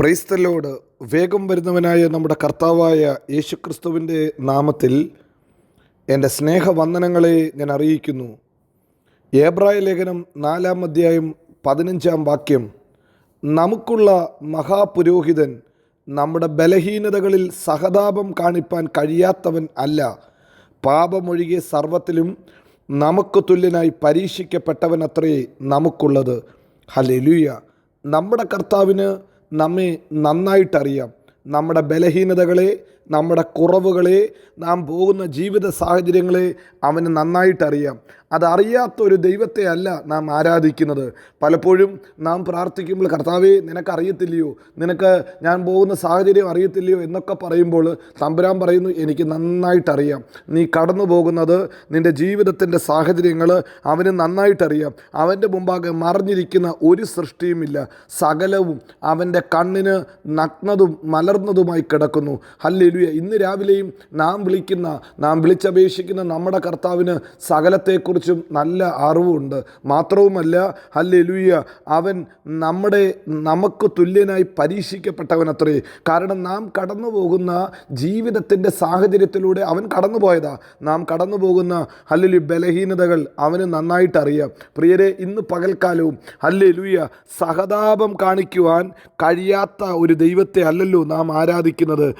Praise the Lord വേഗം വരുന്നവനായ നമ്മുടെ കർത്താവായ യേശുക്രിസ്തുവിന്റെ നാമത്തിൽ എന്റെ സ്നേഹവന്ദനങ്ങളെ ഞാൻ അറിയിക്കുന്നു. ഏബ്രായ ലേഖനം നാലാം അധ്യായം പതിനഞ്ചാം വാക്യം നമുക്കുള്ള മഹാപുരോഹിതൻ നമ്മുടെ ബലഹീനതകളിൽ സഹതാപം കാണിപ്പാൻ കഴിയാത്തവൻ അല്ല. പാപമൊഴികെ സർവത്തിലും നമുക്ക് തുല്യനായി പരീക്ഷിക്കപ്പെട്ടവൻ അത്രേ നമുക്കുള്ളത്. ഹലെലുയ നമ്മുടെ കർത്താവിന് നമ്മെ നന്നായിട്ടറിയാം. നമ്മുടെ ബലഹീനതകളെ നമ്മുടെ കുറവുകളെ നാം പോകുന്ന ജീവിത സാഹചര്യങ്ങളെ അവന് നന്നായിട്ടറിയാം. അതറിയാത്ത ഒരു ദൈവത്തെ അല്ല നാം ആരാധിക്കുന്നത്. പലപ്പോഴും നാം പ്രാർത്ഥിക്കുമ്പോൾ കർത്താവേ നിനക്കറിയത്തില്ലയോ നിനക്ക് ഞാൻ പോകുന്ന സാഹചര്യം അറിയത്തില്ലയോ? എന്നൊക്കെ പറയുമ്പോൾ തമ്പുരാൻ പറയുന്നു എനിക്ക് നന്നായിട്ടറിയാം. നീ കടന്നു പോകുന്നത് നിന്റെ ജീവിതത്തിന്റെ സാഹചര്യങ്ങൾ അവന് നന്നായിട്ടറിയാം. അവന്റെ മുമ്പാകെ മറിഞ്ഞിരിക്കുന്ന ഒരു സൃഷ്ടിയുമില്ല സകലവും അവന്റെ കണ്ണിന് നഗ്നതും മലർന്നതുമായി കിടക്കുന്നു. ഹല്ലേലൂയ ഇന്ന് രാവിലെയും നാം വിളിക്കുന്ന നാം വിളിച്ചപേക്ഷിക്കുന്ന നമ്മുടെ കർത്താവിന് സകലത്തെക്കുറിച്ചും നല്ല അറിവുണ്ട്. മാത്രവുമല്ല ഹല്ലേലൂയ അവൻ നമ്മുടെ നമുക്ക് തുല്യനായി പരീക്ഷിക്കപ്പെട്ടവനത്രേ. കാരണം നാം കടന്നു പോകുന്ന ജീവിതത്തിന്റെ സാഹചര്യത്തിലൂടെ അവൻ കടന്നു പോയതാ നാം കടന്നു പോകുന്ന ഹല്ലേലു ബലഹീനതകൾ അവന് നന്നായിട്ടറിയാം. പ്രിയരെ ഇന്ന് പകൽക്കാലവും ഹല്ലേലൂയ സഹതാപം കാണിക്കുവാൻ കഴിയാത്ത ഒരു ദൈവത്തെ അല്ലല്ലോ നാം ആരാധിക്കുന്നത്.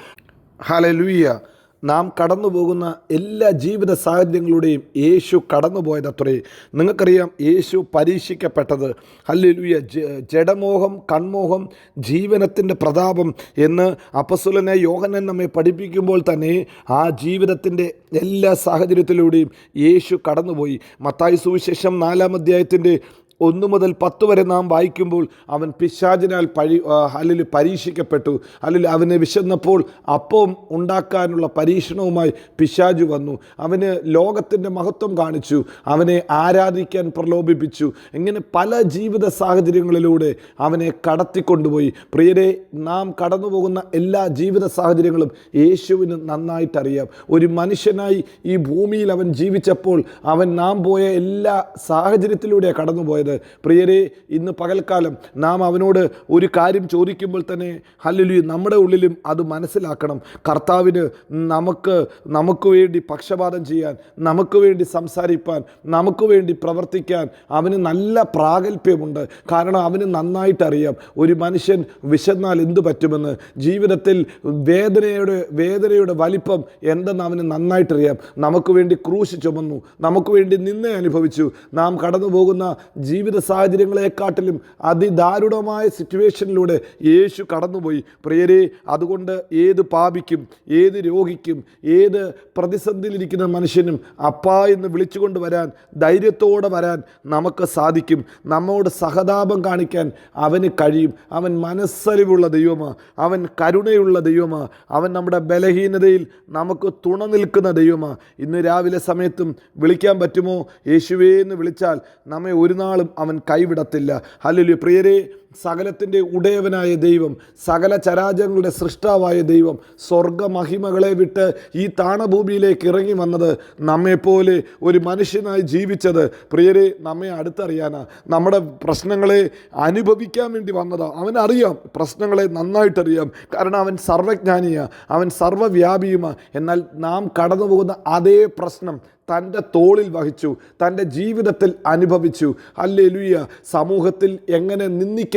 ഹലലുയ്യ നാം കടന്നു പോകുന്ന എല്ലാ ജീവിത സാഹചര്യങ്ങളുടെയും യേശു കടന്നുപോയതത്രേ നിങ്ങൾക്കറിയാം യേശു പരീക്ഷിക്കപ്പെട്ടത്. ഹല്ലേലൂയ ജ- ജഡമോഹം കൺമോഹം ജീവനത്തിന്റെ പ്രതാപം എന്ന് അപ്പസുലനെ യോഹനൻ നമ്മെ പഠിപ്പിക്കുമ്പോൾ തന്നെ ആ ജീവിതത്തിന്റെ എല്ലാ സാഹചര്യത്തിലൂടെയും യേശു കടന്നുപോയി. മത്തായി സുവിശേഷം നാലാം അധ്യായത്തിന്റെ ഒന്ന് മുതൽ പത്ത് വരെ നാം വായിക്കുമ്പോൾ അവൻ പിശാചിനാൽ പഴി അല്ലെങ്കിൽ പരീക്ഷിക്കപ്പെട്ടു. അല്ലെങ്കിൽ അവനെ വിശന്നപ്പോൾ അപ്പം ഉണ്ടാക്കാനുള്ള പരീക്ഷണവുമായി പിശാജ് വന്നു. അവന് ലോകത്തിന്റെ മഹത്വം കാണിച്ചു. അവനെ ആരാധിക്കാൻ പ്രലോഭിപ്പിച്ചു. ഇങ്ങനെ പല ജീവിത സാഹചര്യങ്ങളിലൂടെ അവനെ കടത്തിക്കൊണ്ടുപോയി. പ്രിയരെ നാം കടന്നു പോകുന്ന എല്ലാ ജീവിത സാഹചര്യങ്ങളും യേശുവിന് നന്നായിട്ടറിയാം. ഒരു മനുഷ്യനായി ഈ ഭൂമിയിൽ അവൻ ജീവിച്ചപ്പോൾ അവൻ നാം പോയ എല്ലാ സാഹചര്യത്തിലൂടെയാണ് കടന്നുപോയത് പ്രിയരെ ഇന്ന് പകൽക്കാലം നാം അവനോട് ഒരു കാര്യം ചോദിക്കുമ്പോൾ തന്നെ ഹല്ലുലി നമ്മുടെ ഉള്ളിലും അത് മനസ്സിലാക്കണം. കർത്താവിന് നമുക്ക് നമുക്ക് വേണ്ടി പക്ഷപാതം ചെയ്യാൻ നമുക്ക് വേണ്ടി സംസാരിപ്പാൻ നമുക്ക് വേണ്ടി പ്രവർത്തിക്കാൻ അവന് നല്ല പ്രാഗൽഭ്യമുണ്ട്. കാരണം അവന് നന്നായിട്ടറിയാം ഒരു മനുഷ്യൻ വിശന്നാൽ എന്തു പറ്റുമെന്ന്. ജീവിതത്തിൽ വേദനയുടെ വേദനയുടെ വലിപ്പം എന്തെന്ന് അവന് നന്നായിട്ടറിയാം. നമുക്ക് വേണ്ടി ക്രൂശ് ചുമന്നു നമുക്ക് വേണ്ടി നിന്നെ അനുഭവിച്ചു. നാം കടന്നു പോകുന്ന ജീവിത സാഹചര്യങ്ങളെക്കാട്ടിലും അതിദാരുണമായ സിറ്റുവേഷനിലൂടെ യേശു കടന്നുപോയി. പ്രിയരെ അതുകൊണ്ട് ഏത് പാപിക്കും ഏത് രോഗിക്കും ഏത് പ്രതിസന്ധിയിലിരിക്കുന്ന മനുഷ്യനും അപ്പ എന്ന് വിളിച്ചുകൊണ്ട് വരാൻ ധൈര്യത്തോടെ വരാൻ നമുക്ക് സാധിക്കും. നമ്മോട് സഹതാപം കാണിക്കാൻ അവന് കഴിയും. അവൻ മനസ്സലിവുള്ള ദൈവമാണ് അവൻ കരുണയുള്ള ദൈവമാണ് അവൻ നമ്മുടെ ബലഹീനതയിൽ നമുക്ക് തുണ നിൽക്കുന്ന ദൈവമാണ് ഇന്ന് രാവിലെ സമയത്തും വിളിക്കാൻ പറ്റുമോ? യേശുവേ എന്ന് വിളിച്ചാൽ നമ്മെ ഒരു നാളും അവൻ കൈവിടത്തില്ല. ഹല്ലേലൂയ. പ്രിയരെ സകലത്തിന്റെ ഉടയവനായ ദൈവം സകല ചരാചരങ്ങളുടെ സൃഷ്ടാവായ ദൈവം സ്വർഗമഹിമകളെ വിട്ട് ഈ താണഭൂമിയിലേക്ക് ഇറങ്ങി വന്നത് നമ്മെപ്പോലെ ഒരു മനുഷ്യനായി ജീവിച്ചത്. പ്രിയരെ നമ്മെ അടുത്തറിയാനാ. നമ്മുടെ പ്രശ്നങ്ങളെ അനുഭവിക്കാൻ വേണ്ടി വന്നതാണ് അവനറിയാം പ്രശ്നങ്ങളെ നന്നായിട്ടറിയാം. കാരണം അവൻ സർവജ്ഞാനിയാണ് അവൻ സർവവ്യാപിയുമാണ് എന്നാൽ നാം കടന്നു പോകുന്ന അതേ പ്രശ്നം തന്റെ തോളിൽ വഹിച്ചു തന്റെ ജീവിതത്തിൽ അനുഭവിച്ചു. അല്ലെ സമൂഹത്തിൽ എങ്ങനെ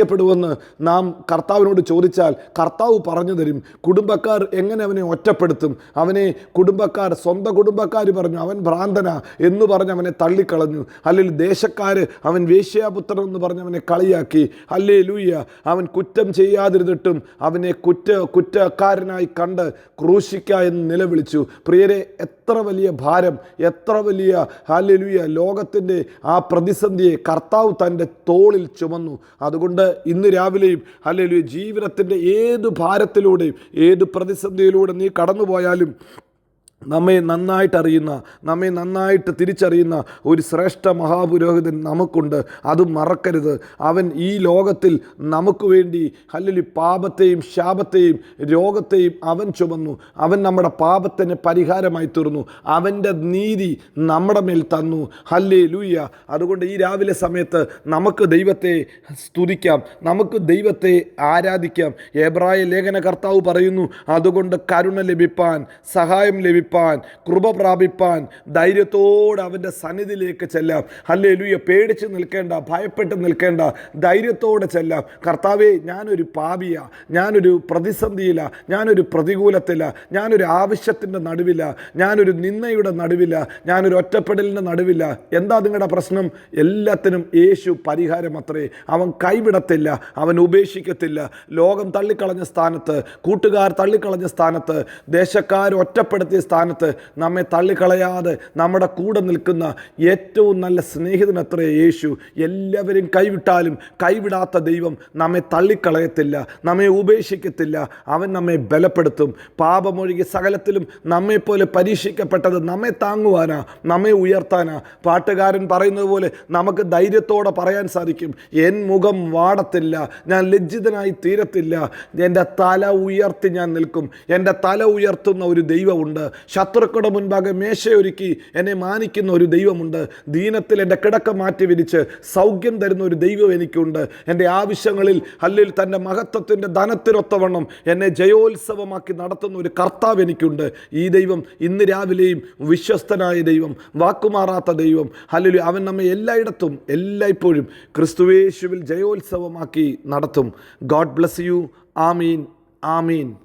നിന്ദിക്കപ്പെടുമെന്ന് നാം കർത്താവിനോട് ചോദിച്ചാൽ കർത്താവ് പറഞ്ഞു തരും. കുടുംബക്കാർ എങ്ങനെ അവനെ ഒറ്റപ്പെടുത്തും? അവനെ കുടുംബക്കാർ സ്വന്തം കുടുംബക്കാർ പറഞ്ഞു അവൻ ഭ്രാന്തന എന്ന് പറഞ്ഞ് അവനെ തള്ളിക്കളഞ്ഞു. അല്ലെങ്കിൽ ദേശക്കാർ അവൻ വേശ്യാപുത്രൻ എന്ന് പറഞ്ഞ് അവനെ കളിയാക്കി. അല്ലേ ലൂയ്യ അവൻ കുറ്റം ചെയ്യാതിരുന്നിട്ടും അവനെ കുറ്റ കുറ്റക്കാരനായി കണ്ട് ക്രൂശിക്ക എന്ന് നിലവിളിച്ചു. പ്രിയരെ എത്ര വലിയ ഭാരം എത്ര വലിയ ഹാലലുയ ലോകത്തിന്റെ ആ പ്രതിസന്ധിയെ കർത്താവ് തന്റെ തോളിൽ ചുമന്നു. അതുകൊണ്ട് ഇന്ന് രാവിലെയും ഹാലലുയ ജീവിതത്തിന്റെ ഏത് ഭാരത്തിലൂടെയും ഏത് പ്രതിസന്ധിയിലൂടെ നീ കടന്നുപോയാലും നമ്മെ നന്നായിട്ട് അറിയുന്ന നമ്മെ നന്നായിട്ട് തിരിച്ചറിയുന്ന ഒരു ശ്രേഷ്ഠ മഹാപുരോഹിതൻ നമുക്കുണ്ട്. അത് മറക്കരുത്. അവൻ ഈ ലോകത്തിൽ നമുക്ക് വേണ്ടി അല്ലെങ്കിൽ പാപത്തെയും ശാപത്തെയും രോഗത്തെയും അവൻ ചുമന്നു. അവൻ നമ്മുടെ പാപത്തിന് പരിഹാരമായി തീർന്നു. അവന്റെ നീതി നമ്മുടെ മേൽ തന്നു. ഹല്ലേ ലൂയ്യ അതുകൊണ്ട് ഈ രാവിലെ സമയത്ത് നമുക്ക് ദൈവത്തെ സ്തുതിക്കാം. നമുക്ക് ദൈവത്തെ ആരാധിക്കാം. എബ്രായ ലേഖന കർത്താവ് പറയുന്നു അതുകൊണ്ട് കരുണ ലഭിപ്പാൻ സഹായം ലഭിപ്പാൻ കൃപ പ്രാപിപ്പാൻ ധൈര്യത്തോടെ അവന്റെ സന്നിധിയിലേക്ക് ചെല്ലാം. അല്ലേ ലുയ്യ പേടിച്ച് നിൽക്കേണ്ട ഭയപ്പെട്ട് നിൽക്കേണ്ട ധൈര്യത്തോടെ ചെല്ലാം. കർത്താവേ ഞാനൊരു പാപിയ ഞാനൊരു പ്രതിസന്ധിയില ഞാനൊരു പ്രതികൂലത്തില ഞാനൊരു ആവശ്യത്തിന്റെ നടുവില ഞാനൊരു നിന്നയുടെ നടുവില ഞാനൊരു ഒറ്റപ്പെടലിന്റെ നടുവില. എന്താ നിങ്ങളുടെ പ്രശ്നം? എല്ലാത്തിനും യേശു പരിഹാരം അത്രേ അവൻ കൈവിടത്തില്ല അവൻ ഉപേക്ഷിക്കത്തില്ല. ലോകം തള്ളിക്കളഞ്ഞ സ്ഥാനത്ത് കൂട്ടുകാർ തള്ളിക്കളഞ്ഞ സ്ഥാനത്ത് ദേശക്കാർ ഒറ്റപ്പെടുത്തിയ സ്ഥാനത്ത് നമ്മെ തള്ളിക്കളയാതെ നമ്മുടെ കൂടെ നിൽക്കുന്ന ഏറ്റവും നല്ല സ്നേഹിതനത്രേ യേശു. എല്ലാവരും കൈവിട്ടാലും കൈവിടാത്ത ദൈവം നമ്മെ തള്ളിക്കളയത്തില്ല നമ്മെ ഉപേക്ഷിക്കത്തില്ല. അവൻ നമ്മെ ബലപ്പെടുത്തും. പാപമൊഴുകി സകലത്തിലും നമ്മെപ്പോലെ പരീക്ഷിക്കപ്പെട്ടത് നമ്മെ താങ്ങുവാനാ നമ്മെ ഉയർത്താനാ. പാട്ടുകാരൻ പറയുന്നത് പോലെ നമുക്ക് ധൈര്യത്തോടെ പറയാൻ സാധിക്കും എൻ മുഖം വാടത്തില്ല ഞാൻ ലജ്ജിതനായി തീരത്തില്ല. എന്റെ തല ഉയർത്തി ഞാൻ നിൽക്കും. എന്റെ തല ഉയർത്തുന്ന ഒരു ദൈവമുണ്ട്. ശത്രുക്കളുടെ മുൻപാകെ മേശയൊരുക്കി എന്നെ മാനിക്കുന്ന ഒരു ദൈവമുണ്ട്. ദീനത്തിൽ എന്റെ കിടക്ക മാറ്റി വിരിച്ച് സൗഖ്യം തരുന്ന ഒരു ദൈവം എനിക്കുണ്ട്. എന്റെ ആവശ്യങ്ങളിൽ അല്ലെങ്കിൽ തന്റെ മഹത്വത്തിന്റെ ധനത്തിനൊത്തവണ്ണം എന്നെ ജയോത്സവമാക്കി നടത്തുന്ന ഒരു കർത്താവ് എനിക്കുണ്ട്. ഈ ദൈവം ഇന്ന് രാവിലെയും വിശ്വസ്തനായ ദൈവം വാക്കുമാറാത്ത ദൈവം അല്ലെങ്കിൽ അവൻ നമ്മെ എല്ലായിടത്തും എല്ലായ്പ്പോഴും ക്രിസ്തുവേശുവിൽ ജയോത്സവമാക്കി നടത്തും. God bless you. Amin. Amin.